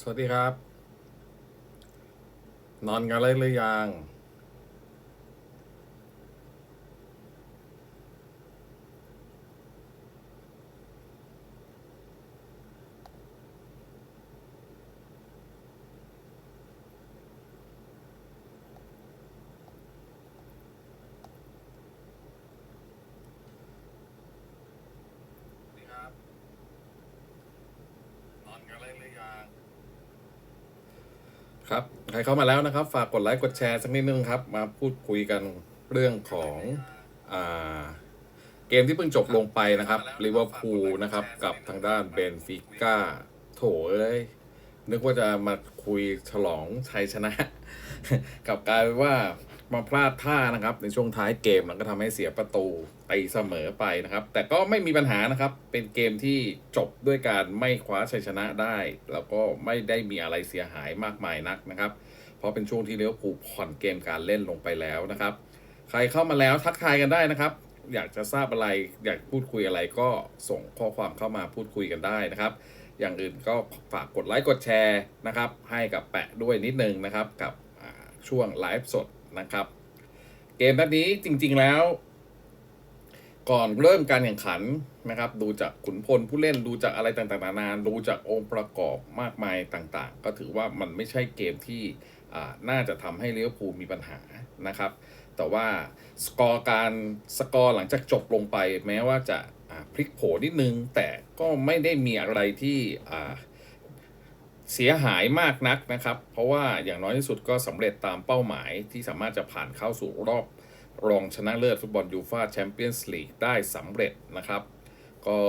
สวัสดีครับ นอนกันเลยหรือยัง สวัสดีครับ นอนกันเลยหรือยัง ค รับใครเข้ามาแล้วนะครับ ฝากกดไลค์กดแชร์สักนิดนึงครับ มาพูดคุยกันเรื่องของอ่าเกมที่เพิ่งจบลงไปนะครับลิเวอร์พูลนะครับ กับทางด้านเบนฟิก้าโถเอ้ยนึกว่าจะมาคุยฉลองชัยชนะ กับกลายเป็นว่ามาพลาดท่านะครับ ในช่วงท้ายเกมแล้วก็ทำให้เสียประตูตีเสมอไปนะครับ แต่ก็ไม่มีปัญหานะครับ เป็นเกมที่จบด้วยการไม่คว้าชัยชนะได้ แล้วก็ไม่ได้มีอะไรเสียหายมากมายนักนะครับ เพราะเป็นช่วงที่เลี้ยวผูลผ่อนเกมการเล่นลงไปแล้วนะครับ ใครเข้ามาแล้วทักทายกันได้นะครับ อยากจะทราบอะไรอยากพูดคุยอะไรก็ส่งข้อความเข้ามาพูดคุยกันได้นะครับ อย่างอื่นก็ฝากกดไลค์กดแชร์นะครับ ให้กับแปะด้วยนิดนึงนะครับกับช่วงไลฟ์สดนะครับ เกมแบบนี้จริง ๆแล้ว ก่อนเริ่มการแข่งขันนะครับ ดูจากขุนพลผู้เล่นดูจากอะไรต่างๆนานาดูจากองค์ประกอบมากมายต่างๆ ก็ถือว่ามันไม่ใช่เกมที่ น่าจะทำให้เลี้ยวภูลมีปัญหานะครับ แต่ว่าสกอร์การสกอร์หลังจากจบลงไป แม้ว่าจะอ่าพลิกโผนิดนึง แต่ก็ไม่ได้มีอะไรที่อ่าเสียหายมากนักนะครับ เพราะว่าอย่างน้อยที่สุดก็สำเร็จตามเป้าหมายที่สามารถจะผ่านเข้าสู่รอบรองชนะเลิศฟุตบอลยูฟาแชมเปี้ยนส์ลีกได้สำเร็จนะครับ ก็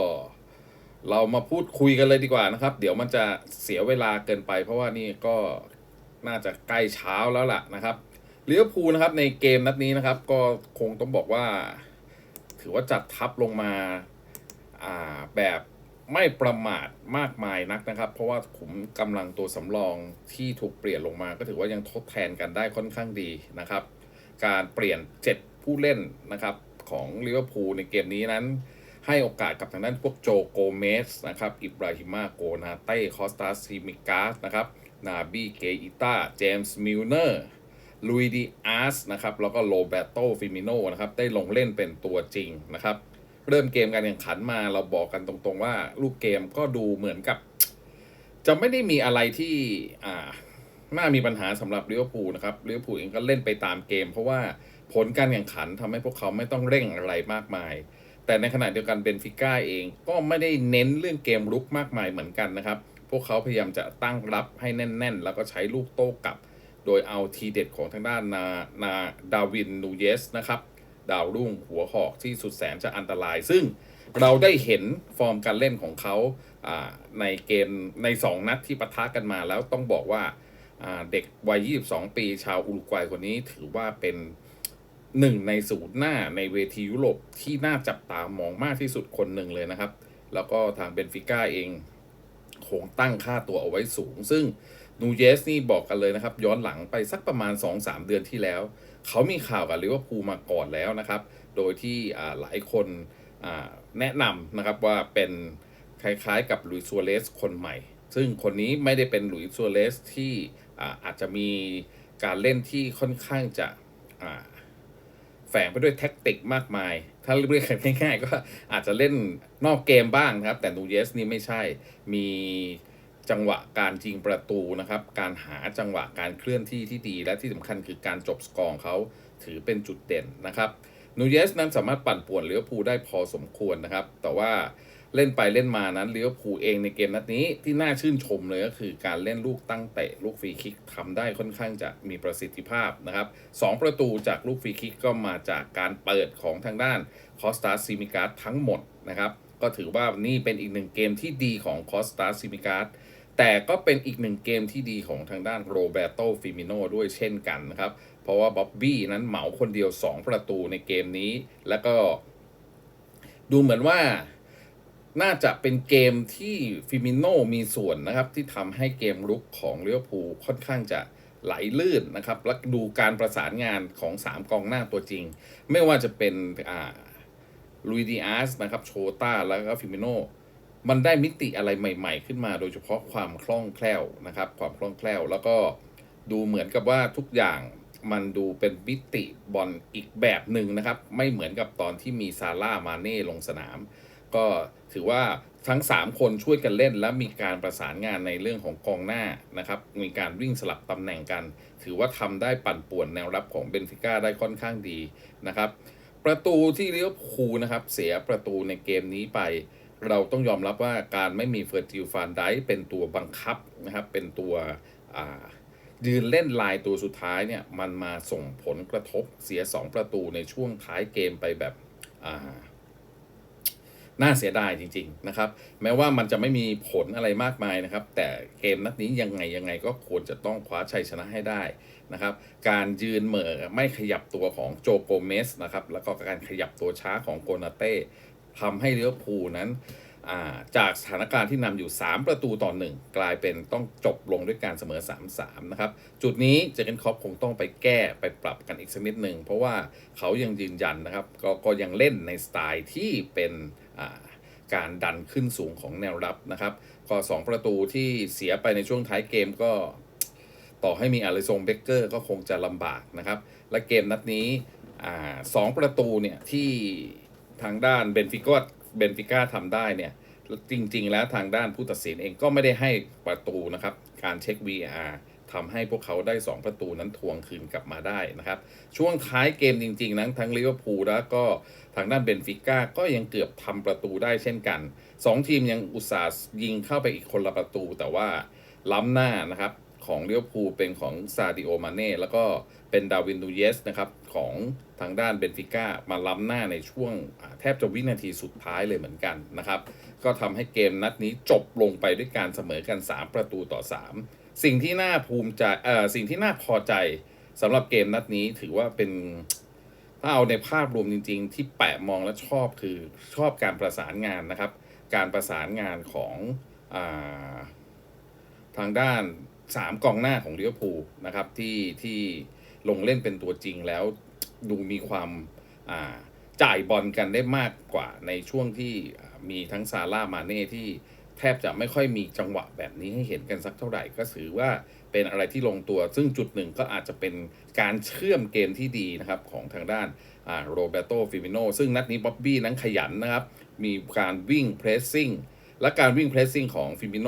เรามาพูดคุยกันเลยดีกว่านะครับ เดี๋ยวมันจะเสียเวลาเกินไป เพราะว่านี่ก็ น่าจะใกล้เช้าแล้วล่ะนะครับลิเวพูนะครับในเกมนัดนี้นะครับ ก็คงต้องบอกว่า ถือว่าจัดทัพลงมาอ่าแบบไม่ประมาทมากมายนักนะครับ เพราะว่าขุมกำลังตัวสำรองที่ถูกเปลี่ยนลงมา ก็ถือว่ายังทดแทนกันได้ค่อนข้างดีนะครับ การเปลี่ยน 7 ผู้เล่นนะครับของลิเวอร์พูลในเกมนี้นั้น ให้โอกาสกับทางด้านพวกโจโกเมสนะครับอิบราฮิมาโกนาเต้คอสตาซิมิกาสนะครับ นาบีเกอิต้าเจมส์มิลเนอร์ลุยดิอาสนะครับแล้วก็โรเบโตฟิมิโนนะครับได้ลงเล่นเป็นตัวจริงนะครับ เริ่มเกมการแข่งขันมาเราบอกกันตรงๆว่าลูกเกมก็ดูเหมือนกับ จะไม่ได้มีอะไรที่อ่าน่ามีปัญหาสำหรับลิเวอร์พูลนะครับลิเวอร์พูลเองก็เล่นไปตามเกม เพราะว่าผลการแข่งขันทำให้พวกเขาไม่ต้องเร่งอะไรมากมาย แต่ในขณะเดียวกันเบนฟิก้าเองก็ไม่ได้เน้นเรื่องเกมรุกมากมายเหมือนกันนะครับ พวกเขาพยายามจะตั้งรับให้แน่น ๆ แล้วก็ใช้ลูกโต้กลับ โดยเอาทีเด็ดของทางด้านนานาดาวินนูเยสนะครับดาวรุ่งหัวหอกที่สุดแสนจะอันตราย ซึ่งเราได้เห็นฟอร์มการเล่นของเขาในเกมใน 2 นัดที่ปะทะกันมาแล้วต้องบอกว่าอ่าเด็กวัย 22 ปีชาวอุรุกวัยคนนี้ถือว่าเป็นหนึ่งในศูนย์หน้าในเวทียุโรปที่น่าจับตามองมากที่สุดคนหนึ่งเลยนะครับ แล้วก็ทางเบนฟิก้าเอง คงตั้งค่าตัวเอาไว้สูง ซึ่งนูเยสนี่บอกกันเลยนะครับ ย้อนหลังไปสักประมาณ 2-3 เดือนที่แล้ว เขามีข่าวกับลิเวอร์พูลมาก่อนแล้วนะครับ โดยที่หลายคนแนะนำนะครับว่าเป็นคล้ายๆกับลุยซัวเรสคนใหม่ ซึ่งคนนี้ไม่ได้เป็นลุยซัวเรสที่อ่าอาจจะมีการเล่นที่ค่อนข้างจะแฝงไปด้วยแท็กติกมากมาย ถ้าเรียกง่ายๆก็อาจจะเล่นนอกเกมบ้างนะครับ แต่นูเยสนี่ไม่ใช่มีจังหวะการยิงประตูนะครับ การหาจังหวะการเคลื่อนที่ที่ดี และที่สำคัญคือการจบสกอร์ขอเขาถือเป็นจุดเด่นนะครับนูเยสนั้นสามารถปั่นป่วนเลี้ยวภูได้พอสมควรนะครับ แต่ว่า เล่นไปเล่นมานั้นลิเวอร์พูลเองในเกมนัดนี้ที่น่าชื่นชมเลยก็คือการเล่นลูกตั้งเตะลูกฟรีคิกทำได้ค่อนข้างจะมีประสิทธิภาพนะครับสองประตูจากลูกฟรีคิกก็มาจากการเปิดของทางด้านคอสตาซิมิการ์ทั้งหมดนะครับก็ถือว่านี่เป็นอีกหนึ่งเกมที่ดีของคอสตาซิมิการ์แต่ก็เป็นอีกหนึ่งเกมที่ดีของทางด้านโรเบโตฟิมิโนด้วยเช่นกันนะครับ เพราะว่าบ๊อบบี้นั้นเหมาคนเดียว 2 ประตูในเกมนี้ แล้วก็ดูเหมือนว่า น่าจะเป็นเกมที่ฟิมิโนมีส่วนนะครับ ที่ทำให้เกมรุกของเลิเวอร์พูค่อนข้างจะไหลลื่นนะครับ และดูการประสานงานของ 3 กองหน้าตัวจริง ไม่ว่าจะเป็นอ่าลุยดิอาสนะครับโชต้าแล้วก็ฟิมิโนมันได้มิติอะไรใหม่ ๆ ขึ้นมา โดยเฉพาะความคล่องแคล่วนะครับ ความคล่องแคล่ว แล้วก็ดูเหมือนกับว่าทุกอย่างมันดูเป็นมิติบอลอีกแบบหนึ่งนะครับ ไม่เหมือนกับตอนที่มีซาร่ามาเน่ลงสนาม ก็ถือว่าทั้ง 3 คนช่วยกันเล่น และมีการประสานงานในเรื่องของกองหน้านะครับมีการวิ่งสลับตำแหน่งกัน ถือว่าทำได้ปั่นป่วนแนวรับของเบนฟิก้าได้ค่อนข้างดีนะครับประตูที่เลี้ยวภูนะครับเสียประตูในเกมนี้ไป เราต้องยอมรับว่าการไม่มีเฟอร์จิลฟานไดเป็นตัวบังคับนะครับเป็นตัวยืนเล่นลายตัวสุดท้ายเนี่ยมันมาส่งผลกระทบเสีย 2 ประตูในช่วงท้ายเกมไปแบบอ่า น่าเสียดายจริงๆนะครับแม้ว่ามันจะไม่มีผลอะไรมากมายนะครับ แต่เกมนัดนี้ยังไงยังไงก็ควรจะต้องคว้าชัยชนะให้ได้นะครับ การยืนเหม่อไม่ขยับตัวของโจโกเมสนะครับแล้วก็การขยับตัวช้าของโกนาเต้ทำให้เลี้ยวภูนั้นาจากสถานการณ์ที่นำอยู่ 3 ประตูต่อหนึ่งกลายเป็นต้องจบลงด้วยการเสมอ 3-3 นะครับ จุดนี้เจอเกนค็อปคงต้องไปแก้ไปปรับกันอีกสักนิดหนึ่ง เพราะว่าเขายังยืนยันนะครับกก็ยังเล่นในสไตล์ที่เป็น การดันขึ้นสูงของแนวรับนะครับ ก็ 2 ประตูที่เสียไปในช่วงท้ายเกมก็ต่อให้มีอาริซงเบเกอร์ก็คงจะลำบากนะครับ และเกมนัดนี้สองประตูเนี่ยที่ทางด้านเบนฟิกเบนฟิก้าทำได้เนี่ยจริง ๆ แล้วทางด้านผู้ตัดสินเองก็ไม่ได้ให้ประตูนะครับ การเช็ค VR ทำให้พวกเขาได้ 2 ประตูนั้นทวงคืนกลับมาได้นะครับ ช่วงท้ายเกมจริง ๆ นั้นทั้งลิเวอร์พูลแล้วก็างด้านเบนฟิก้าก็ยังเกือบทำประตูได้เช่นกัน 2 ทีมยังอุตส่าห์ยิงเข้าไปอีกคนละประตู แต่ว่าล้ำหน้านะครับของลิเวอร์พูลเป็นของซาดิโอมาเน่แล้วก็เป็นดาวินนูเยสนะครับของทางด้านเบนฟิก้ามาล้ำหน้าในช่วงแทบจะวินาทีสุดท้ายเลยเหมือนกันนะครับ ก็ทำให้เกมนัดนี้จบลงไปด้วยการเสมอกัน 3 ประตูต่อ 3 สิ่งที่น่าภูมิใจเอ่อสิ่งที่น่าพอใจสำหรับเกมนัดนี้ถือว่าเป็น ถ้าเอาในภาพรวมจริง ๆ ที่แปะมองและชอบคือชอบการประสานงานนะครับ การประสานงานของอาทางด้าน 3 กองหน้าของลิเวอร์พูลนะครับที่ที่ลงเล่นเป็นตัวจริงแล้วดูมีความาจ่ายบอลกันได้มากกว่าในช่วงที่มีทั้งซาร่ามาเน่ที่แทบจะไม่ค่อยมีจังหวะแบบนี้ให้เห็นกันสักเท่าไหร่ก็ถือว่า เป็นอะไรที่ลงตัว ซึ่งจุดหนึ่งก็อาจจะเป็นการเชื่อมเกมที่ดีนะครับของทางด้านโรเบโตฟิมิโนซึ่งนัดนี้บ๊อบบี้นั้นขยันนะครับ มีการวิ่งเพรสซิ่งและการวิ่งเพรสซิ่งของฟิมิโน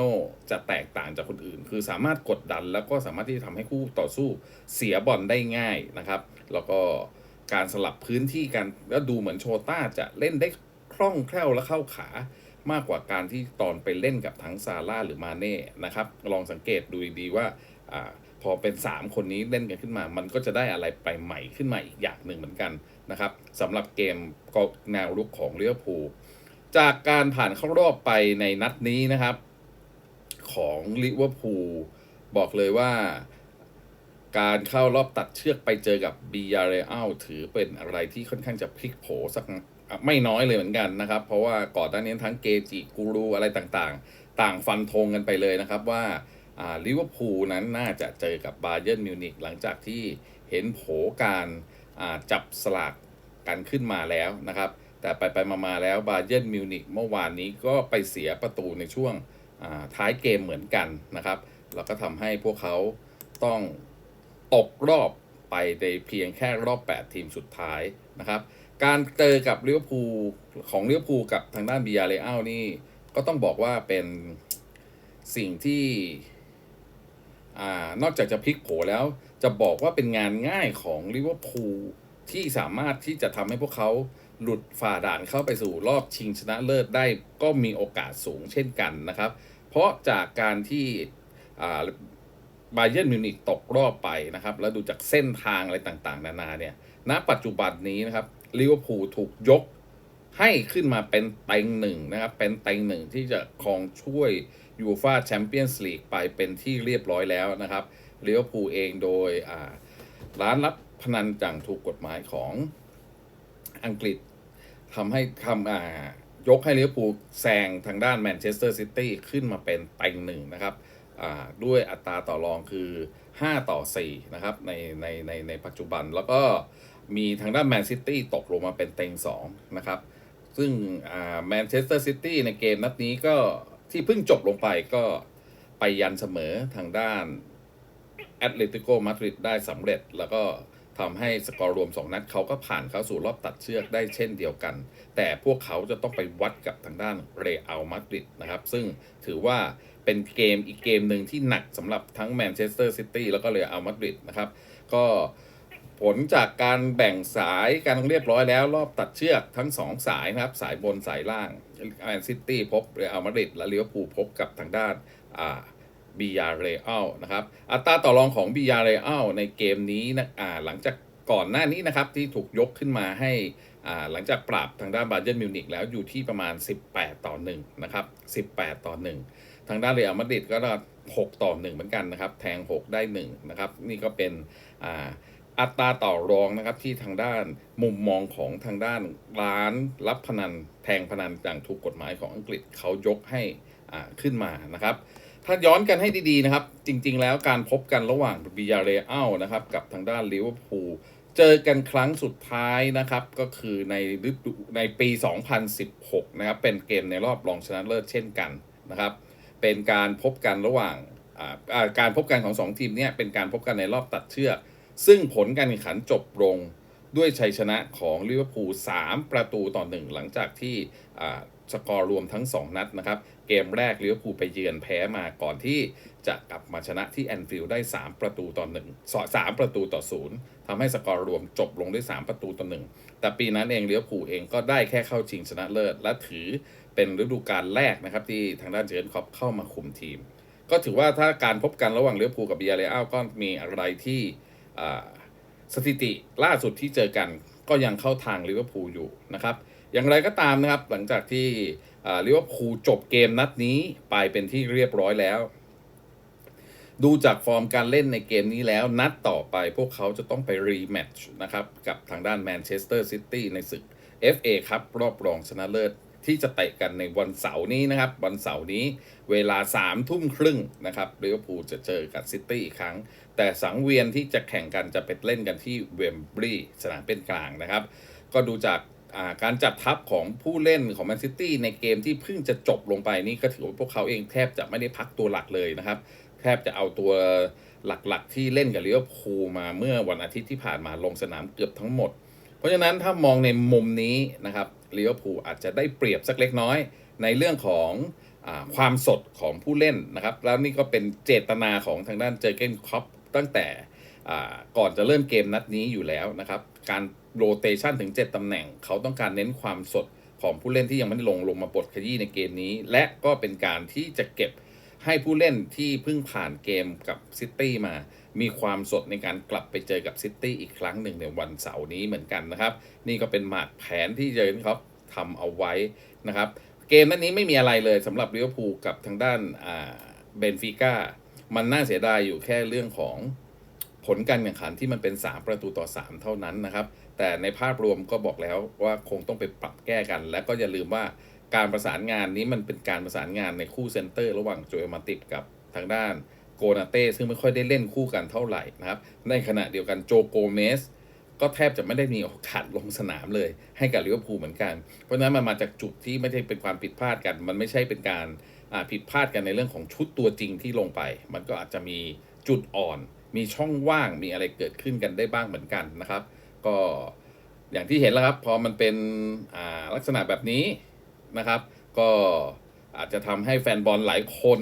จะแตกต่างจากคนอื่น คือสามารถกดดันแล้วก็สามารถที่จะทำให้คู่ต่อสู้เสียบอลได้ง่ายนะครับ แล้วก็การสลับพื้นที่กันแล้วดูเหมือนโชต้าจะเล่นได้คล่องแคล่วและเข้าขามากกว่าการที่ตอนไปเล่นกับทั้งซาร่าหรือมาเน่นะครับ ลองสังเกตดูดีๆว่า อพอเป็น 3 คนนี้เล่นกันขึ้นมา มันก็จะได้อะไรไปใหม่ขึ้นมาอีกอย่างหนึ่งเหมือนกันนะครับสำหรับเกมกแนวรุกของเลี้ยวภูจากการผ่านเข้ารอบไปในนัดนี้นะครับ ของลิเวอร์พูลบอกเลยว่าการเข้ารอบตัดเชือกไปเจอกับบียาเรอัลถือเป็นอะไรที่ค่อนข้างจะพลิกโผสักไม่น้อยเลยเหมือนกันนะครับ เพราะว่าก่อนหน้านี้ทั้งเกจิกูรูอะไรต่างๆ ต่างฟันธงกันไปเลยนะครับว่า ลิเวอร์พูลนั้นน่าจะเจอกับบาเยิร์นมิวนิกหลังจากที่เห็นโผการอ่าจับสลากกันขึ้นมาแล้วนะครับ แต่ไปไปมามาแล้วบาเยิร์นมิวนิกเมื่อวานนี้ก็ไปเสียประตูในช่วงอ่าท้ายเกมเหมือนกันนะครับ แล้วก็ทำให้พวกเขาต้องตกรอบไปในเพียงแค่รอบ 8 ทีมสุดท้ายนะครับ การเจอกับลิเวอร์พูลของลิเวอร์พูลกับทางด้านบียาเรอัลนี่ก็ต้องบอกว่าเป็นสิ่งที่ อนอกจากจะพลิกโผแล้วจะบอกว่าเป็นงานง่ายของลิเวอร์พูลที่สามารถที่จะทำให้พวกเขาหลุดฝ่าด่านเข้าไปสู่รอบชิงชนะเลิศได้ก็มีโอกาสสูงเช่นกันนะครับ เพราะจากการที่บาเยิร์นมิวนิกตกรอบไปนะครับ แล้วดูจากเส้นทางอะไรต่างๆ นานาเนี่ยณปัจจุบันนี้นะครับลิเวอร์พูลถูกยกให้ขึ้นมาเป็นเต็งหนึ่งนะครับ เป็นเต็งหนึ่งที่จะครองช่วย ยูฟาแชมเปี้ยนส์ลีกไปเป็นที่เรียบร้อยแล้วนะครับลิเวอร์พูลเองโดยร้านรับพนันจังถูกกฎหมายของอังกฤษทำให้ทำยกให้ลิเวอร์พูลแซงทางด้านแมนเชสเตอร์ซิตี้ขึ้นมาเป็นเต็งหนึ่งนะครับด้วยอัตราต่อรองคือ 5 ต่อ 4 นะครับในในในในปัจจุบันแล้วก็มีทางด้านแมนซิตี้ตกลงมาเป็นเต็ง2นะครับ ซึ่งแมนเชสเตอร์ซิตี้ในเกมนัดนี้ก็ ที่เพิ่งจบลงไปก็ไปยันเสมอทางด้านแอตเลติโกมาดริดได้สำเร็จ แล้วก็ทำให้สกอร์รวม 2 นัดเขาก็ผ่านเข้าสู่รอบตัดเชือกได้เช่นเดียวกัน แต่พวกเขาจะต้องไปวัดกับทางด้านเรอัลมาดริดนะครับ ซึ่งถือว่าเป็นเกมอีกเกมหนึ่งที่หนักสำหรับทั้งแมนเชสเตอร์ซิตี้แล้วก็เรอัลมาดริดนะครับ ก็ ผลจากการแบ่งสายการเรียบร้อยแล้วรอบตัดเชือกทั้ง 2 สายนะครับ สายบนสายล่างแมนซิตี้พบเรอัลมาดริดและลิเวอร์พูลพบกับทางด้านอ่าบียาเรอัลนะครับอัตราต่อรองของบียาเรอัลในเกมนี้นะอ่าหลังจากก่อนหน้านี้นะครับที่ถูกยกขึ้นมาให้อ่าหลังจากปราบทางด้านบาเยิร์นมิวนิกแล้วอยู่ที่ประมาณ 18 ต่อ1นะครับ18 ต่อ 1 ทางด้านเรอัลมาดริดก็6ต่อ 1 เหมือนกันนะครับ แทง 6 ได้1นะครับนี่ก็เป็นอ่า อัตราต่อรองนะครับที่ทางด้านมุมมองของทางด้านร้านรับพนันแทงพนันอย่างถูกกฎหมายของอังกฤษเขายกให้อ่าขึ้นมานะครับ ถ้าย้อนกันให้ดีๆนะครับ จริง ๆ แล้วการพบกันระหว่างบิยาเรอัลนะครับกับทางด้านลิเวอร์พูลเจอกันครั้งสุดท้ายนะครับก็คือในฤดูในปี 2016 นะครับเป็นเกมในรอบรองชนะเลิศเช่นกันนะครับเป็นการพบกันระหว่างอ่าการพบกันของ 2 ทีมเนี่ยเป็นการพบกันในรอบตัดเชือก ซึ่งผลการแข่งขันจบลงด้วยชัยชนะของลิเวอร์พูล3ประตูต่อ 1 หลังจากที่สกอร์รวมทั้ง 2 นัดนะครับ เกมแรกลิเวอร์พูลไปเยือนแพ้มาก่อนที่จะกลับมาชนะที่แอนฟิลด์ได้ 3 ประตูต่อ1สสามประตูต่อ 0ทำให้สกอร์รวมจบลงด้วย 3 ประตูต่อ 1 แต่ปีนั้นเองลิเวอร์พูลเองก็ได้แค่เข้าชิงชนะเลิศ และถือเป็นฤดูกาลแรกนะครับที่ทางด้านเจอร์นคล็อปเข้ามาคุมทีม ก็ถือว่าถ้าการพบกันระหว่างลิเวอร์พูลกับเบียาเรอัลก็มีอะไรที่ สถิติล่าสุดที่เจอกันก็ยังเข้าทางลิเวอร์พูลอยู่นะครับ อย่างไรก็ตามนะครับหลังจากที่ลิเวอร์พูลจบเกมนัดนี้ไปเป็นที่เรียบร้อยแล้ว ดูจากฟอร์มการเล่นในเกมนี้แล้ว นัดต่อไปพวกเขาจะต้องไปรีแมตช์นะครับ กับทางด้านแมนเชสเตอร์ซิตี้ในศึก FA ครับรอบรองชนะเลิศที่จะเตะกันในวันเสาร์นี้นะครับ วันเสาร์นี้เวลา3ามทุ่มครึ่งนะครับลิเวอร์พูลจะเจอกับซิตี้อีกครั้ง แต่สังเวียนที่จะแข่งกันจะเป็นเล่นกันที่เวมบลีย์สนามเป็นกลางนะครับ ก็ดูจากาการจัดทัพของผู้เล่นของแมนซิตี้ในเกมที่เพิ่งจะจบลงไปนี่ก็ถือว่าพวกเขาเองแทบจะไม่ได้พักตัวหลักเลยนะครับ แทบจะเอาตัวหลักๆ ที่เล่นกับลิเวอร์พูลมาเมื่อวันอาทิตย์ที่ผ่านมาลงสนามเกือบทั้งหมด เพราะฉะนั้นถ้ามองในมุมนี้นะครับลิเวอร์พูลอาจจะได้เปรียบสักเล็กน้อย ในเรื่องของอความสดของผู้เล่นนะครับ แล้วนี่ก็เป็นเจตนาของทางด้านเจอเกนคล็อป ตั้งแต่ก่อนจะเริ่มเกมนัดนี้อยู่แล้วนะครับ การโรเตชันถึง 7 ตำแหน่ง เขาต้องการเน้นความสดของผู้เล่นที่ยังไม่ได้ลงลงมาบทขยี้ในเกมนี้ และก็เป็นการที่จะเก็บให้ผู้เล่นที่เพิ่งผ่านเกมกับซิตี้มา มีความสดในการกลับไปเจอกับซิตี้อีกครั้งหนึ่งในวันเสาร์นี้เหมือนกันนะครับ นี่ก็เป็นหมากแผนที่เจอครับทำเอาไว้นะครับ เกมนัดนี้ไม่มีอะไรเลยสำหรับลิเวอร์พูลกับทางด้านเบนฟิก้า มันน่าเสียดายอยู่แค่เรื่องของผลการแข่งขันที่มันเป็น 3 ประตูต่อ 3 เท่านั้นนะครับ แต่ในภาพรวมก็บอกแล้วว่าคงต้องไปปรับแก้กัน และก็อย่าลืมว่าการประสานงานนี้มันเป็นการประสานงานในคู่เซนเตอร์ระหว่างโจเอมาติบกับทางด้านโกนาเต้ซึ่งไม่ค่อยได้เล่นคู่กันเท่าไหร่นะครับ ในขณะเดียวกันโจโกเมสก็แทบจะไม่ได้มีโอกาสลงสนามเลย ให้กับลิเวอร์พูลเหมือนกัน เพราะนั้นมันมาจากจุดที่ไม่ได้เป็นความผิดพลาดกัน มันไม่ใช่เป็นการ ผิดพลาดกันในเรื่องของชุดตัวจริงที่ลงไป มันก็อาจจะมีจุดอ่อน มีช่องว่างมีอะไรเกิดขึ้นกันได้บ้างเหมือนกันนะครับ ก็อย่างที่เห็นแล้วครับ พอมันเป็นลักษณะแบบนี้นะครับ ก็อาจจะทำให้แฟนบอลหลายคน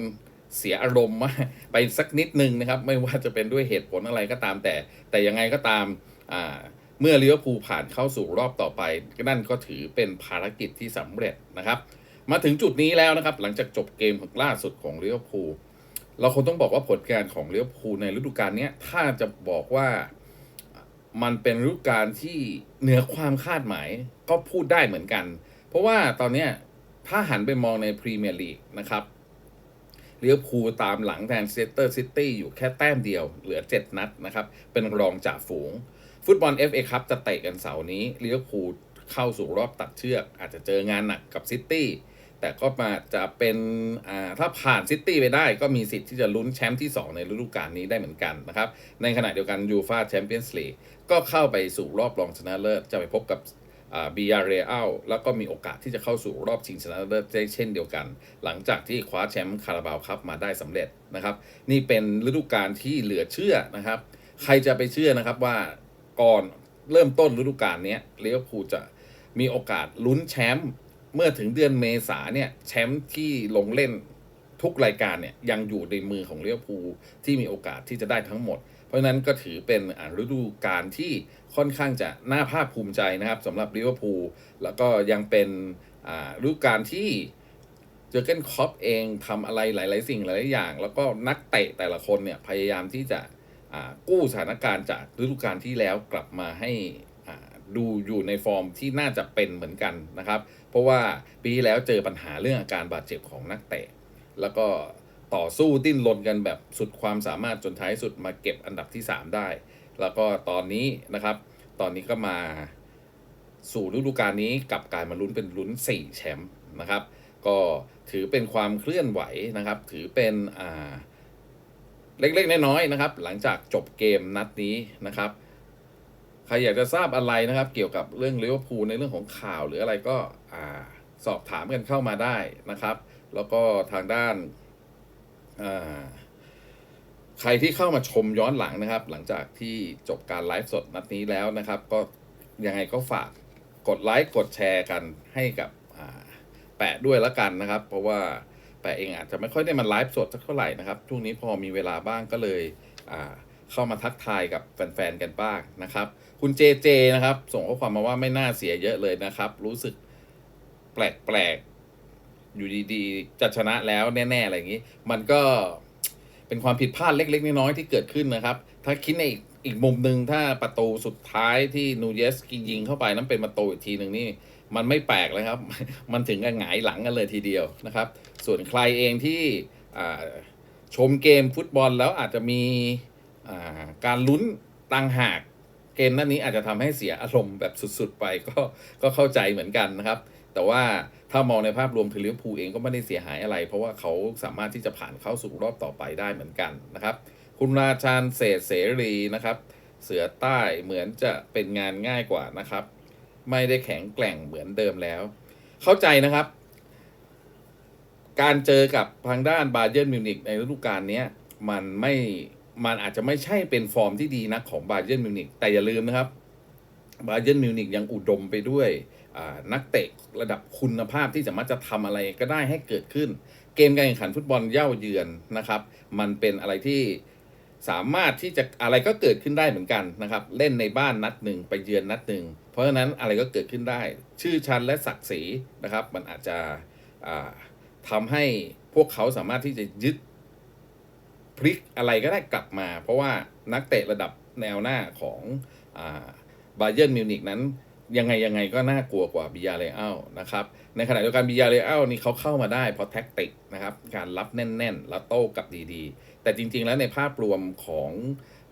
เสียอารมณ์มากไปสักนิดนึงนะครับ ไม่ว่าจะเป็นด้วยเหตุผลอะไรก็ตามแต่ แต่ยังไงก็ตามาเมื่อเลิเวอร์พูผ่านเข้าสู่รอบต่อไป นั่นก็ถือเป็นภารกิจที่สำเร็จนะครับ มาถึงจุดนี้แล้วนะครับ หลังจากจบเกมของล่าสุดของลิเวอร์พูลเราคงต้องบอกว่าผลการของลิเวอร์พูลในฤดูกาลนี้ถ้าจะบอกว่ามันเป็นฤดูกาลที่เหนือความคาดหมายก็พูดได้เหมือนกัน เพราะว่าตอนนี้ถ้าหันไปมองในพรีเมียร์ลีกนะครับลิเวอร์พูลตามหลังแทนเซสเตอร์ซิตี้อยู่แค่แต้มเดียว เหลือ 7 นัดนะครับ เป็นรองจ่าฝูง ฟุตบอล FA ครับจะเตะกันเสาร์นี้ลิเวอร์พูลเข้าสู่รอบตัดเชือก อาจจะเจองานหนักกับซิตี้ แต่ก็มาจะเป็นอ่าถ้าผ่านซิตี้ไปได้ก็มีสิทธิ์ที่จะลุ้นแชมป์ที่ 2 ในฤดูกาลนี้ได้เหมือนกันนะครับ ในขณะเดียวกันยูฟาแชมเปี้ยนส์ลีกก็เข้าไปสู่รอบรองชนะเลิศจะไปพบกับบียาเรอัลแล้วก็มีโอกาสที่จะเข้าสู่รอบชิงชนะเลิศได้เช่นเดียวกัน หลังจากที่คว้าแชมป์คาราบาวคัพมาได้สำเร็จนะครับ นี่เป็นฤดูกาลที่เหลือเชื่อนะครับ ใครจะไปเชื่อนะครับว่าก่อนเริ่มต้นฤดูกาลนี้ยลิเวอร์พูจะมีโอกาสลุ้นแชมป์ เมื่อถึงเดือนเมษาเนี่ยแชมป์ที่ลงเล่นทุกรายการเนี่ยยังอยู่ในมือของลิเวอร์พูที่มีโอกาสที่จะได้ทั้งหมด เพราะฉะนั้นก็ถือเป็นอ่าฤดูกาลที่ค่อนข้างจะน่าภาคภูมิใจนะครับสำหรับลิเวอร์พูลแล้วก็ยังเป็นอ่าฤดูกาลที่เจอเกนคอปเองทำอะไรหลาย ๆ สิ่งหลาย ๆ อย่าง แล้วก็นักเตะแต่ละคนเนี่ยพยายามที่จะอ่ากู้สถานการณ์จากฤดูกาลที่แล้วกลับมาให้อ่าดูอยู่ในฟอร์มที่น่าจะเป็นเหมือนกันนะครับ เพราะว่าปีที่แล้วเจอปัญหาเรื่องอาการบาดเจ็บของนักเตะ แล้วก็ต่อสู้ดิ้นรนกันแบบสุดความสามารถจนท้ายสุดมาเก็บอันดับที่ 3 ได้ แล้วก็ตอนนี้นะครับ ตอนนี้ก็มาสู่ฤดูกาลนี้กลับกลายมาลุ้นเป็นลุ้น 4 แชมป์นะครับ ก็ถือเป็นความเคลื่อนไหวนะครับ ถือเป็นอ่าเล็กๆน้อยๆนะครับ หลังจากจบเกมนัดนี้นะครับ ครอยากจะทราบอะไรนะครับ เกี่ยวกับเรื่องลิเวอร์พูลในเรื่องของข่าวหรืออะไรก็สอบถามกันเข้ามาได้นะครับ แล้วก็ทางด้านาใครที่เข้ามาชมย้อนหลังนะครับ หลังจากที่จบการไลฟ์สดนัดนี้แล้วนะครับ ก็ยังไงก็ฝากกดไลค์กดแชร์กันให้กับแปะด้วยละกันนะครับ เพราะว่าแปะเองอาจจะไม่ค่อยได้มาไลฟ์สดสักเท่าไหร่นะครับช่วงนี้พอมีเวลาบ้างก็เลยเข้ามาทักทายกับแฟนๆกันบ้างนะครับ คุณเจเจนะครับ ส่งข้อความมาว่าไม่น่าเสียเยอะเลยนะครับ รู้สึกแปลกๆ อยู่ดีๆ จะชนะแล้วแน่ ๆ อะไรอย่างนี้ มันก็เป็นความผิดพลาดเล็ก ๆ น้อยๆที่เกิดขึ้นนะครับ ถ้าคิดในอีกอีกมุมหนึ่งถ้าประตูสุดท้ายที่นูเยสกิยิงเข้าไปนั้นเป็นประตูอีกทีหนึ่งนี่มันไม่แปลกเลยครับ มันถึงกับหงายหลังกันเลยทีเดียวนะครับ ส่วนใครเองที่ชมเกมฟุตบอลแล้วอาจจะมีการลุ้นตังหาก เกมนั้นนี้อาจจะทำให้เสียอารมณ์แบบสุดๆไปก็ก็เข้าใจเหมือนกันนะครับ แต่ว่าถ้ามองในภาพรวมคือลิเวอร์พูลเองก็ไม่ได้เสียหายอะไร เพราะว่าเขาสามารถที่จะผ่านเข้าสู่รอบต่อไปได้เหมือนกันนะครับ คุณราชานเศษเสรีนะครับ เสือใต้เหมือนจะเป็นงานง่ายกว่านะครับ ไม่ได้แข็งแกร่งเหมือนเดิมแล้ว เข้าใจนะครับ การเจอกับทางด้านบาเยิร์นมิวนิกในฤดูกาลนี้มันไม่ มันอาจจะไม่ใช่เป็นฟอร์มที่ดีนักของบาเยิร์นมิวนิกแต่อย่าลืมนะครับบาเยิร์นมิวนิกยังอุดมไปด้วยนักเตะระดับคุณภาพที่สามารถจะทำอะไรก็ได้ให้เกิดขึ้น เกมการแข่งขันฟุตบอลเย่าเยือนนะครับ มันเป็นอะไรที่สามารถที่จะอะไรก็เกิดขึ้นได้เหมือนกันนะครับ เล่นในบ้านนัดหนึ่งไปเยือนนัดหนึ่งเพราะฉะนั้นอะไรก็เกิดขึ้นได้ ชื่อชั้นและศักดิ์ศรีนะครับ มันอาจจะอ่าทำให้พวกเขาสามารถที่จะยึด พลิกอะไรก็ได้กลับมา เพราะว่านักเตะระดับแนวหน้าของบาเยิร์นมิวนิกนั้น ยังไงยังไงก็น่ากลัวกว่าบิยาเรอัลนะครับ ในขณะเดียวกันบิยาเรอัลนี่เขาเข้ามาได้เพราะแท็กติกนะครับ การรับแน่น ๆ แล้วโต้กลับดีๆ แต่จริง ๆ แล้วในภาพรวมของ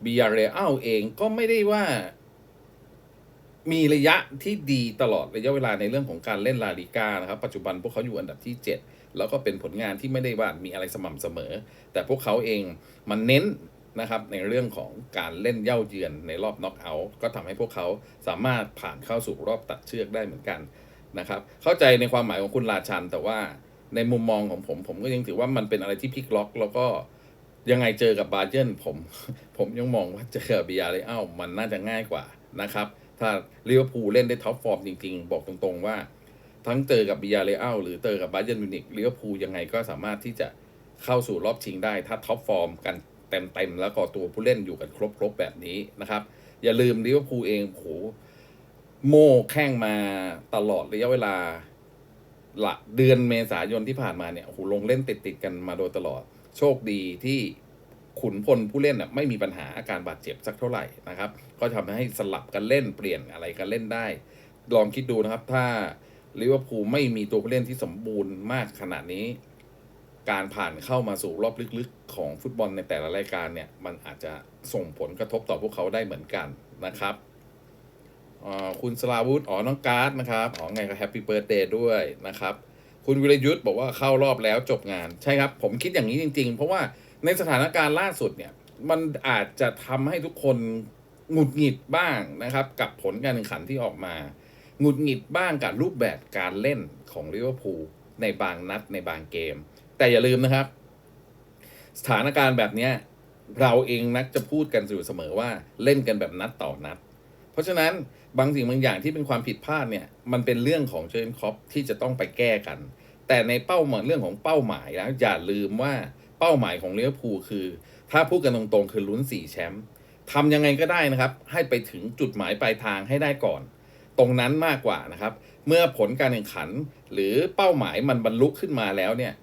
บิยาเรอัลเองก็ไม่ได้ว่ามีระยะที่ดีตลอดระยะเวลาในเรื่องของการเล่นลาลิก้านะครับ ปัจจุบันพวกเขาอยู่อันดับที่ 7 แล้วก็เป็นผลงานที่ไม่ได้ว่ามีอะไรสม่ำเสมอ แต่พวกเขาเองมันเน้นนะครับในเรื่องของการเล่นเย่าเยือนในรอบน็อกเอาท์ก็ทำให้พวกเขาสามารถผ่านเข้าสู่รอบตัดเชือกได้เหมือนกันนะครับเข้าใจในความหมายของคุณราชัน แต่ว่าในมุมมองของผม ผมก็ยังถือว่ามันเป็นอะไรที่พลิกล็อก แล้วก็ยังไงเจอกับบาเยิร์นผมผมยังมองว่าเจอกับบิยาเรอัลมันน่าจะง่ายกว่านะครับถ้าลิเวอร์พูลเล่นได้ท็อปฟอร์มจริง ๆ บอกตรงๆว่า ทั้งเจอกับบิยาเรอัลหรือเจอกับบาเยิร์นมิวนิกลิเวอร์พูลยังไงก็สามารถที่จะเข้าสู่รอบชิงได้ ถ้าท็อปฟอร์มกันเต็มๆแล้วก็ตัวผู้เล่นอยู่กันครบๆแบบนี้นะครับ อย่าลืมลิเวอร์พูลเองโหโม่แข้งมาตลอดระยะเวลาหละเดือนเมษายนที่ผ่านมาเนี่ยโหลงเล่นติดๆกันมาโดยตลอด โชคดีที่ขุนพลผู้เล่นน่ะไม่มีปัญหาอาการบาดเจ็บสักเท่าไหร่นะครับ ก็ทำให้สลับกันเล่นเปลี่ยนอะไรกันเล่นได้ ลองคิดดูนะครับ ถ้า ลิเวอร์พูลไม่มีตัวผู้เล่นที่สมบูรณ์มากขนาดนี้ การผ่านเข้ามาสู่รอบลึกๆ ของฟุตบอลในแต่ละรายการเนี่ย มันอาจจะส่งผลกระทบต่อพวกเขาได้เหมือนกันนะครับคุณสลาวุธอ๋อ น้องการ์ดนะครับ อ๋อ ไงก็แฮปปี้เบิร์ดเดย์ด้วยนะครับ คุณวิรยุทธ์บอกว่าเข้ารอบแล้วจบงาน ใช่ครับ ผมคิดอย่างนี้จริง ๆ เพราะว่าในสถานการณ์ล่าสุดเนี่ย มันอาจจะทำให้ทุกคนหงุดหงิดบ้างนะครับ กับผลการแข่งขันที่ออกมา หงุดหงิดบ้างกับรูปแบบการเล่นของลิเวอร์พูลในบางนัดในบางเกม แต่อย่าลืมนะครับ สถานการณ์แบบนี้เราเองนักจะพูดกันอยู่เสมอว่าเล่นกันแบบนัดต่อนัด เพราะฉะนั้นบางสิ่งบางอย่างที่เป็นความผิดพลาดเนี่ยมันเป็นเรื่องของเชนคอปที่จะต้องไปแก้กัน แต่ในเป้าหมายเรื่องของเป้าหมายแล้วอย่าลืมว่าเป้าหมายของลิเวอร์พูลคือ ถ้าพูดกันตรงๆคือลุ้นสีแชมป์ทำยังไงก็ได้นะครับ ให้ไปถึงจุดหมายปลายทางให้ได้ก่อน ตรงนั้นมากกว่านะครับ เมื่อผลการแข่งขันหรือเป้าหมายมันบรรลุขึ้นมาแล้วเนี่ย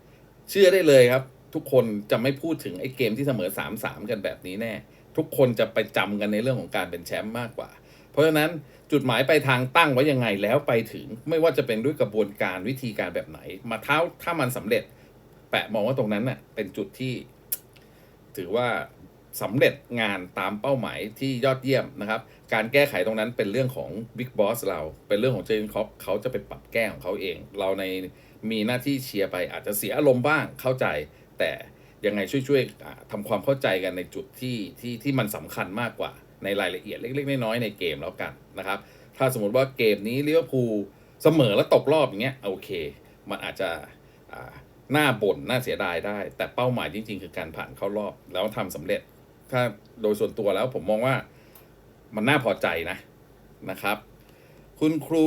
เชื่อได้เลยครับ ทุกคนจะไม่พูดถึงไอ้เกมที่เสมอ 3-3 กันแบบนี้แน่ ทุกคนจะไปจำกันในเรื่องของการเป็นแชมป์มากกว่า เพราะฉะนั้นจุดหมายปลายทางตั้งไว้ยังไงแล้วไปถึงไม่ว่าจะเป็นด้วยกระบวนการวิธีการแบบไหน มาเท้าถ้ามันสำเร็จ แปะมองว่าตรงนั้นน่ะเป็นจุดที่ ถือว่า สำเร็จงานตามเป้าหมายที่ยอดเยี่ยมนะครับ การแก้ไขตรงนั้นเป็นเรื่องของบิ๊กบอสเรา เป็นเรื่องของเจนคอปเขาจะไปปรับแก้ของเขาเอง เราในมีหน้าที่เชียร์ไปอาจจะเสียอารมณ์บ้างเข้าใจ แต่ยังไงช่วยๆอ่าทำความเข้าใจกันในจุดที่ที่ที่มันสำคัญมากกว่าในรายละเอียดเล็ก ๆ น้อยๆในเกมแล้วกันนะครับ ถ้าสมมติว่าเกมนี้ลิเวอร์พูลเสมอแล้วตกรอบอย่างเงี้ยโอเค มันอาจจะอ่าน่าบ่นน่าเสียดายได้ แต่เป้าหมายจริง ๆ คือการผ่านเข้ารอบแล้วทำสำเร็จ ถ้าโดยส่วนตัวแล้วผมมองว่ามันน่าพอใจนะนะครับ คุณครู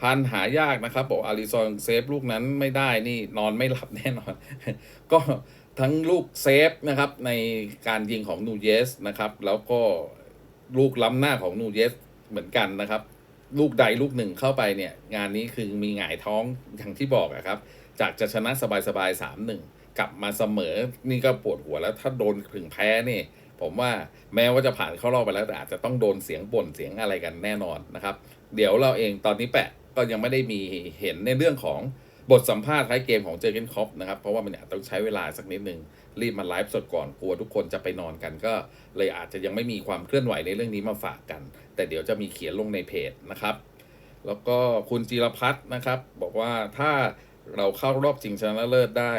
พันหายากนะครับ บอกอาริซอนเซฟลูกนั้นไม่ได้นี่นอนไม่หลับแน่นอน ก็ทั้งลูกเซฟนะครับในการยิงของนูเยสนะครับ แล้วก็ลูกล้ำหน้าของนูเยสเหมือนกันนะครับ ลูกใดลูกหนึ่งเข้าไปเนี่ย งานนี้คือมีหงายท้องอย่างที่บอกอะครับ จากจะชนะสบายๆสามหนึ่ง กลับมาเสมอ นี่ก็ปวดหัวแล้ว ถ้าโดนถึงแพ้นี่ ผมว่าแม้ว่าจะผ่านเข้ารอบไปแล้วแต่อาจจะต้องโดนเสียงบ่นเสียงอะไรกันแน่นอนนะครับ เดี๋ยวเราเองตอนนี้แปะก็ยังไม่ได้มีเห็นในเรื่องของบทสัมภาษณ์ท้ายเกมของเจอร์เกนคอปนะครับ เพราะว่ามันอาจต้องใช้เวลาสักนิดนึง รีบมาไลฟ์สดก่อนกลัวทุกคนจะไปนอนกันก็ เลยอาจจะยังไม่มีความเคลื่อนไหวในเรื่องนี้มาฝากกัน แต่เดี๋ยวจะมีเขียนลงในเพจนะครับ แล้วก็คุณจิรพัฒน์นะครับ บอกว่าถ้าเราเข้ารอบชิงชนะเลิศได้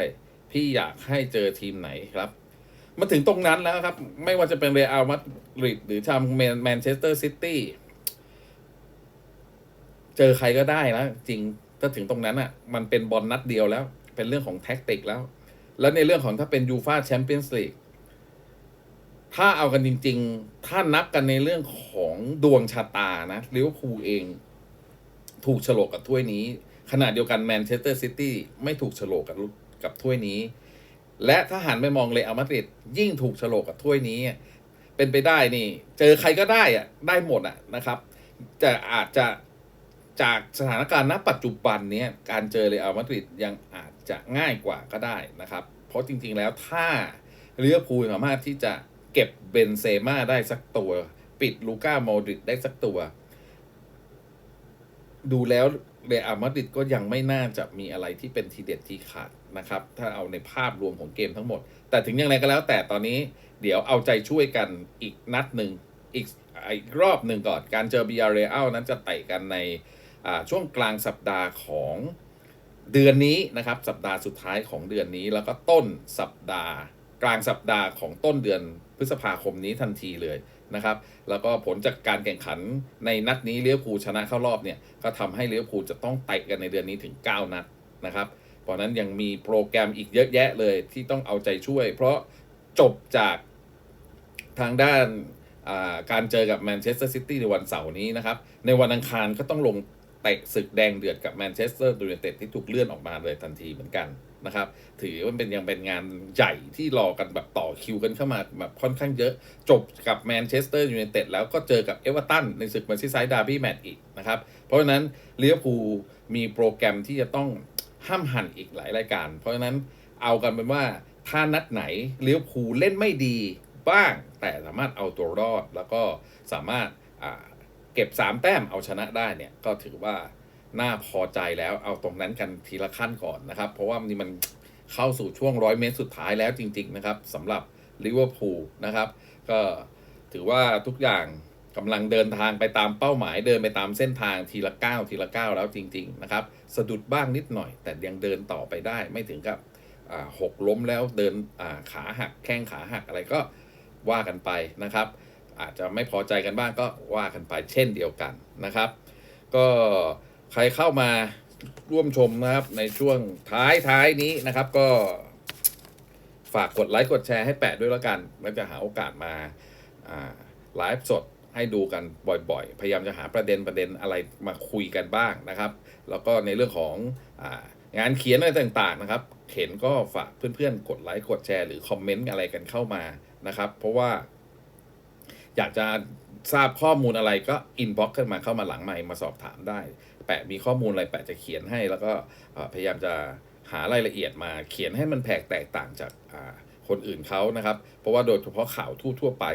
พี่อยากให้เจอทีมไหนครับ มาถึงตรงนั้นแล้วครับ ไม่ว่าจะเป็นเรอัลมาดริดหรือทางแมนเชสเตอร์ซิตี้เจอใครก็ได้นะจริงถ้าถึงตรงนั้นอะ มันเป็นบอลนัดเดียวแล้ว เป็นเรื่องของแท็กติกแล้ว แล้วในเรื่องของถ้าเป็นยูฟาแชมเปี้ยนส์ลีกถ้าเอากันจริง ๆ ถ้านับกันในเรื่องของดวงชะตานะลิเวอร์พูลเอง ถูกฉลกกับถ้วยนี้ ขณะเดียวกันแมนเชสเตอร์ซิตี้ไม่ถูกฉลกกับ กับถ้วยนี้ และถ้าหันไปมองเลยอัลมาดริดยิ่งถูกโฉลกกับถ้วยนี้ เป็นไปได้นี่ เจอใครก็ได้อะได้หมดอะนะครับแต่อาจจะจากสถานการณ์ณปัจจุบันนี้การเจอเรอัลมาดริดยังอาจจะง่ายกว่าก็ได้นะครับ เพราะจริงๆแล้วถ้าเลือพูลสามารถที่จะเก็บเบนเซม่าได้สักตัว ปิดลูก้าโมดริดได้สักตัว ดูแล้ว เรอัลมาดริดก็ยังไม่น่าจะมีอะไรที่เป็นทีเด็ดที่ขาดนะครับ ถ้าเอาในภาพรวมของเกมทั้งหมด แต่ถึงอย่างไรก็แล้วแต่ตอนนี้เดี๋ยวเอาใจช่วยกันอีกนัดหนึ่งอีกอีกรอบหนึ่งก่อน การเจอบีอาร์เรอัลนั้นจะเตะกันในช่วงกลางสัปดาห์ของเดือนนี้นะครับ สัปดาห์สุดท้ายของเดือนนี้ แล้วก็ต้นสัปดาห์ กลางสัปดาห์ของต้นเดือนพฤษภาคมนี้ทันทีเลย นะครับ แล้วก็ผลจากการแข่งขันในนัดนี้เลี้ยวภูชนะเข้ารอบเนี่ยก็ทำให้เลี้ยวภูจะต้องเตะกันในเดือนนี้ถึง 9 นัดนะครับเพราะนั้นยังมีโปรแกรมอีกเยอะแยะเลยที่ต้องเอาใจช่วย เพราะจบจากทางด้านาการเจอกับแมนเชสเตอร์ซิตี้ในวันเสาร์นี้นะครับ ในวันอังคารก็ต้องลงเตะศึกแดงเดือดกับแมนเชสเตอร์ยูไนเต็ดที่ถูกเลื่อนออกมาเลยทันทีเหมือนกัน นะครับ ถือว่าเป็นยังเป็นงานใหญ่ที่รอกันแบบต่อคิวกันเข้ามาแบบค่อนข้างเยอะ จบกับแมนเชสเตอร์ยูไนเต็ดแล้วก็เจอกับเอเวอร์ตันในศึกมอร์ซีไซด์ดาร์บี้แมตช์อีกนะครับ เพราะฉะนั้นเลี้ยวภูมีโปรแกรมที่จะต้องห้ามหันอีกหลายรายการ เพราะฉะนั้นเอากันเป็นว่าถ้านัดไหนเลี้ยวภูเล่นไม่ดีบ้าง แต่สามารถเอาตัวรอดแล้วก็สามารถเก็บ 3 แต้มเอาชนะได้เนี่ยก็ถือว่า น่าพอใจแล้วเอาตรงนั้นกันทีละขั้นก่อนนะครับ เพราะว่านี่มันเข้าสู่ช่วงร้อยเมตรสุดท้ายแล้วจริง ๆ นะครับสำหรับลิเวอร์พูลนะครับ ก็ถือว่าทุกอย่างกำลังเดินทางไปตามเป้าหมายเดินไปตามเส้นทางทีละก้าวทีละก้าวแล้วจริง ๆ นะครับ สะดุดบ้างนิดหน่อย แต่ยังเดินต่อไปได้ไม่ถึงกับหกล้มแล้วเดินขาหักแข้งขาหักอะไรก็ว่ากันไปนะครับ อาจจะไม่พอใจกันบ้างก็ว่ากันไปเช่นเดียวกันนะครับ ก็ ใครเข้ามาร่วมชมนะครับ ในช่วงท้ายท้ายนี้นะครับ ก็ฝากกดไลค์กดแชร์ให้แปะด้วยแล้วกันแล้วจะหาโอกาสมาไลฟ์สดให้ดูกันบ่อยๆ พยายามจะหาประเด็นประเด็นอะไรมาคุยกันบ้างนะครับ แล้วก็ในเรื่องขององานเขียนอะไรต่างๆนะครับ เห็นก็ฝากเพื่อนๆ กดไลค์กดแชร์หรือคอมเมนต์อะไรกันเข้ามานะครับ เพราะว่าอยากจะ ทราบข้อมูลอะไรก็อินบ็อกซ์ขึ้นมาเข้ามาหลังไมค์มาสอบถามได้ แปะมีข้อมูลอะไรแปะจะเขียนให้ แล้วก็พยายามจะหารายละเอียดมาเขียนให้มันแผกแตกต่างจากคนอื่นเขานะครับ เพราะว่าโดยเฉพาะข่าวทั่วๆไป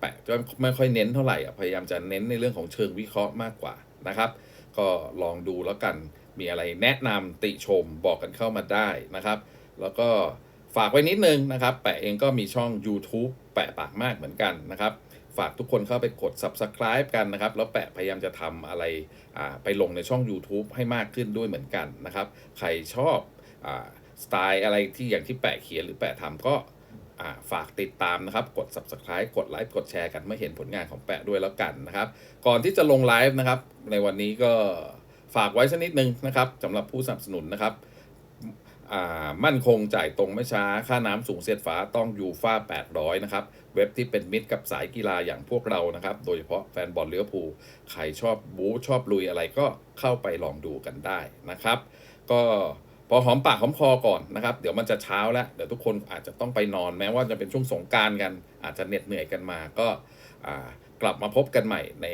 แปะจะไม่ค่อยเน้นเท่าไหร่อพยายามจะเน้นในเรื่องของเชิงวิเคราะห์มากกว่านะครับ ก็ลองดูแล้วกันมีอะไรแนะนำติชมบอกกันเข้ามาได้นะครับ แล้วก็ฝากไว้นิดนึงนะครับ แปะเองก็มีช่อง YouTube แปะปากมากเหมือนกันนะครับ ฝากทุกคนเข้าไปกด Subscribe กันนะครับ แล้วแปะพยายามจะทำอะไรไปลงในช่อง YouTube ให้มากขึ้นด้วยเหมือนกันนะครับ ใครชอบอสไตล์อะไรที่อย่างที่แปะเขียนหรือแปะทำก็ฝากติดตามนะครับ กด Subscribe กดไลค์กดแชร์กันเมื่อเห็นผลงานของแปะด้วยแล้วกันนะครับ ก่อนที่จะลงไลฟ์นะครับ ในวันนี้ก็ฝากไว้สักนิดนึงนะครับสำหรับผู้สนับสนุนนะครับ มั่นคงจ่ายตรงไม่ช้า ค่าน้ำสูงเสียดฟ้าต้องยูฟ่า800 นะครับ เว็บที่เป็นมิตรกับสายกีฬาอย่างพวกเรานะครับ โดยเฉพาะแฟนบอลเลี้ยวภูใครชอบบู๊ชอบลุยอะไรก็เข้าไปลองดูกันได้นะครับ ก็พอหอมปากหอมคอก่อนนะครับ เดี๋ยวมันจะเช้าแล้ว เดี๋ยวทุกคนอาจจะต้องไปนอนแม้ว่าจะเป็นช่วงสงการกัน อาจจะเหน็ดเหนื่อยกันมาก็กลับมาพบกันใหม่ใน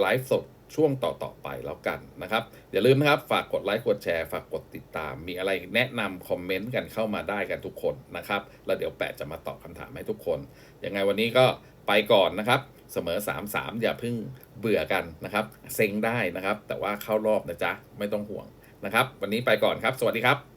ไลฟ์สด ช่วงต่อๆไปแล้วกันนะครับ อย่าลืมนะครับ ฝากกดไลค์กดแชร์ฝากกดติดตาม มีอะไรแนะนำคอมเมนต์กันเข้ามาได้กันทุกคนนะครับ แล้วเดี๋ยวแปะจะมาตอบคำถามให้ทุกคน ยังไงวันนี้ก็ไปก่อนนะครับ เสมอ 3-3 อย่าเพิ่งเบื่อกันนะครับ เซ็งได้นะครับ แต่ว่าเข้ารอบนะจ๊ะไม่ต้องห่วงนะครับ วันนี้ไปก่อนครับ สวัสดีครับ